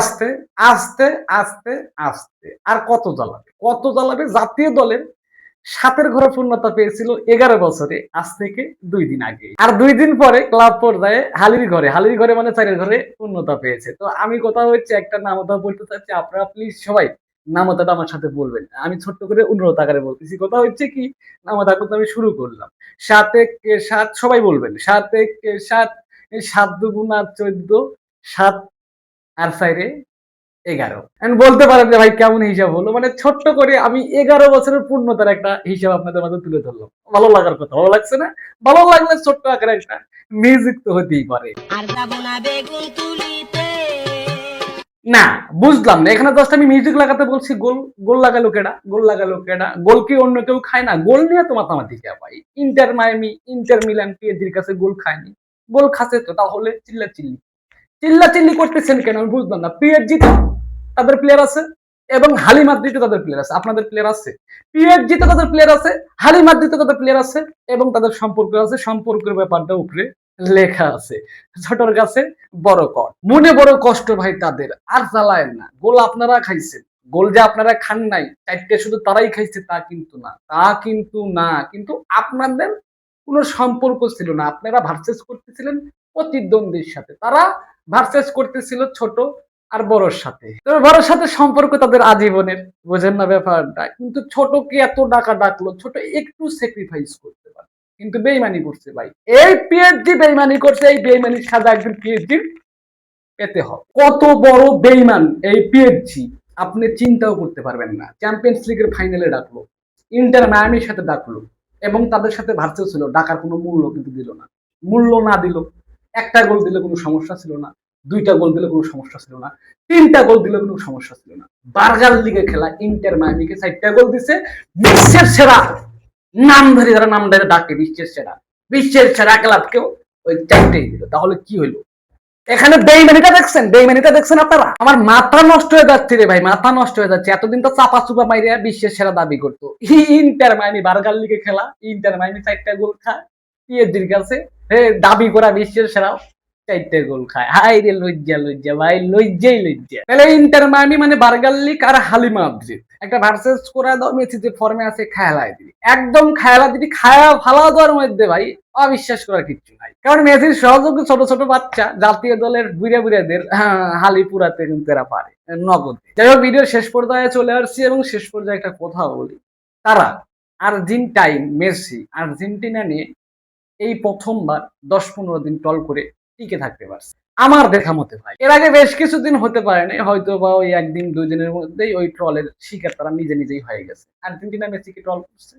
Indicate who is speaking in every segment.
Speaker 1: আস্তে আস্তে আস্তে আস্তে। আর কত জ্বালাবে কত জ্বালাবে জাতীয় দলের সাতের ঘরে পূর্ণতা পেয়েছিল এগারো বছরে, আজ থেকে দুই দিন আগে। আর দুই দিন পরে ক্লাব হালির ঘরে হালির ঘরে মানে চারের ঘরে পূর্ণতা পেয়েছে। তো আমি কথা হচ্ছে একটা নামতা বলতে চাচ্ছি, আপনারা প্লিজ সবাই নামতাটা আমার সাথে বলবেন আমি ছোট্ট করে অনুরোধ আকারে বলতেছি, কথা হচ্ছে কি নামতা কিন্তু আমি শুরু করলাম। সাত এক সাত, সবাই বলবেন সাত এক সাত এই সাত দুগুণা চোদ্দ সাত আর সাইরে এগারো। বলতে পারেন যে ভাই কেমন হিসাব হলো? মানে ছোট্ট করে আমি এগারো বছরের পূর্ণতার একটা হিসাব আপনাদের মাঝে তুলে ধরলাম। ভালো লাগার কথা ভালো লাগছে না? ভালো লাগলে ছোট্ট আকারে একটা মিউজিক তো হতেই পারে।
Speaker 2: না
Speaker 1: বুঝলাম না। এখানে জাস্ট আমি মিউজিক লাগাতে বলছি গোল গোল লাগালো কেডা গোল লাগালো কেডা গোল কি অন্য কেউ খায় না? গোল নিয়ে তো মাতামাতি ভাই? ইন্টার মায়ামি ইন্টার মিলান পিএসজির কাছে গোল খায়নি। গোল খাচ্ছে তো, তাহলে চিল্লা চিল্লি চিল্লা চিল্লি করতেছেন কেন? আমি বুঝলাম না। পিএসজি তাদের প্লেয়ার আছে এবং হালি মাদ্রিদে তাদের প্লেয়ার আছে। আপনাদের প্লেয়ার আছে। পিএসজি তে তাদের প্লেয়ার আছে, হালি মাদ্রিদে তাদের প্লেয়ার আছে এবং তাদের সম্পর্ক আছে। সম্পর্কের ব্যাপারটা উপরে লেখা আছে। ছোটর কাছে বড় কর। মনে বড় কষ্ট ভাই তাদের। আর জ্বালায়েন না। গোল আপনারা খাইছেন। গোল যে আপনারা খান নাই, চারটে শুধু তারাই খাইছে তা কিন্তু না। তা কিন্তু না। কিন্তু আপনাদের কোনো সম্পর্ক ছিল না। আপনারা ভার্সেস করতেছিলেন প্রতিদ্বন্দ্বীর সাথে। তারা ভার্সেস করতেছিল ছোট আর বড়র সাথে। তবে বড়র সাথে সম্পর্ক তাদের আজীবনের, বোঝেন না ব্যাপারটা। কিন্তু ছোটকে এত ডাকা ডাকলো? ছোট একটু স্যাক্রিফাইস করতে পারে কিন্তু বেইমানি করছে ভাই। এই পিএইচডি বেইমানি করছে, এই বেইমানির সাজা একজন পিএইচডি পেতে হবে। কত বড় বেইমান এই পিএইচডি আপনি চিন্তাও করতে পারবেন না। চ্যাম্পিয়ন্স লিগের ফাইনালে ডাকলো। ইন্টার মায়ামির সাথে ডাকলো। এবং তাদের সাথে ভার্চুয়াল ছিল। ডাকার কোনো মূল্য কিন্তু দিল না। মূল্য না দিল, একটা গোল দিলে কোনো সমস্যা ছিল না, দুইটা গোল দিলে কোনো সমস্যা ছিল না, তিনটা গোল দিলে কোনো সমস্যা ছিল না। বার্গার লিগে খেলা ইন্টার মায়ামিকে চারটা গোল দিছে। বিশ্বের সেরা, নাম ধরে যারা, নাম ধরে ডাকে, বিশ্বের সেরা। বিশ্বের সেরা ক্লাবকেও ওই চারটেই দিল। তাহলে কি হইল? এখানে বেইমানিটা দেখছেন বেইমানিটা দেখছেন আপনারা? আমার মাথা নষ্ট হয়ে যাচ্ছে রে ভাই, মাথা নষ্ট হয়ে যাচ্ছে। এতদিন তো চাপা চুপা মাইরে বিশ্বের সেরা দাবি করতো। ইন্টার মাইনি, বার্গার লিগে খেলা, ইন্টার মাইনি চারটা গোল খায়, পিএসজির কাছে, হে, দাবি করা বিশ্বের সেরা, চারটে গোল খায়। হাই রে লজ্জা লজ্জা, ভাই, লজ্জাই লজ্জা। তাহলে ইন্টার মায়ামি মানে বার্গার লিগ আর হালিমা আবজিত একটা ভার্সেস করে দাও মেসি যে ফর্মে আছে খায়ালাই দিবি। একদম খায়ালা দিবি, খায়া ফালা দেওয়ার মধ্যে, ভাই অবিশ্বাস করার কিছু নাই। কারণ মেসির সহযোগী ছোট ছোট বাচ্চা জাতীয় দলের বুড়ে বুড়েদের হালি পুরাতে কিন্তু এরা পারে নগদ। যাই হোক, ভিডিওর শেষ পর্যায়ে চলে আসছি এবং শেষ পর্যায়ে একটা কথা বলি। তারা আর্জেন্টাইন, মেসি, আর্জেন্টিনা নিয়ে এই প্রথমবার দশ পনেরো দিন টল করে টিকে থাকতে পারছে। আমার দেখা মতে ভাই, এর আগে বেশ কিছুদিন হতে পারে না হয়তো বা ওই একদিন দুই দিনের মধ্যেই ওই ট্রলের শিকার তারা নিজে নিজেই হয়ে গেছে। আর্জেন্টিনা, মেসিকে ট্রল করছে,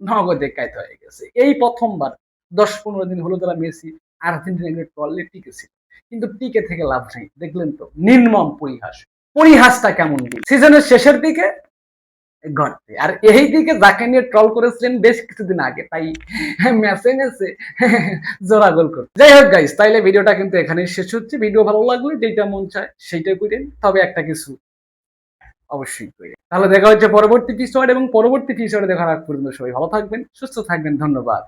Speaker 1: নগদে কায়িত হয়ে গেছে। এই প্রথমবার দশ পনেরো দিন হলো তারা মেসি আর্জেন্টিনাকে ট্রলে টিকেছিল কিন্তু টিকে থেকে লাভ নেই। দেখলেন তো, নির্মম পরিহাস। পরিহাসটা কেমন সিজনের শেষের দিকে ঘটতে আর এই দিকে যাকে নিয়ে ট্রল করেছিলেন বেশ কিছুদিন আগে, তাই ম্যাচে ম্যাচে জোড়া গোল করতে যাই হোক গাইস তাইলে ভিডিওটা কিন্তু এখানেই শেষ হচ্ছে। ভিডিও ভালো লাগলে যেটা মন চায় সেইটাই করেন। তবে একটা কিছু অবশ্যই করেন তাহলে দেখা হচ্ছে পরবর্তী এপিসোড এবং পরবর্তী এপিসোডে দেখার আগ পর্যন্ত সবাই ভালো থাকবেন, সুস্থ থাকবেন, ধন্যবাদ।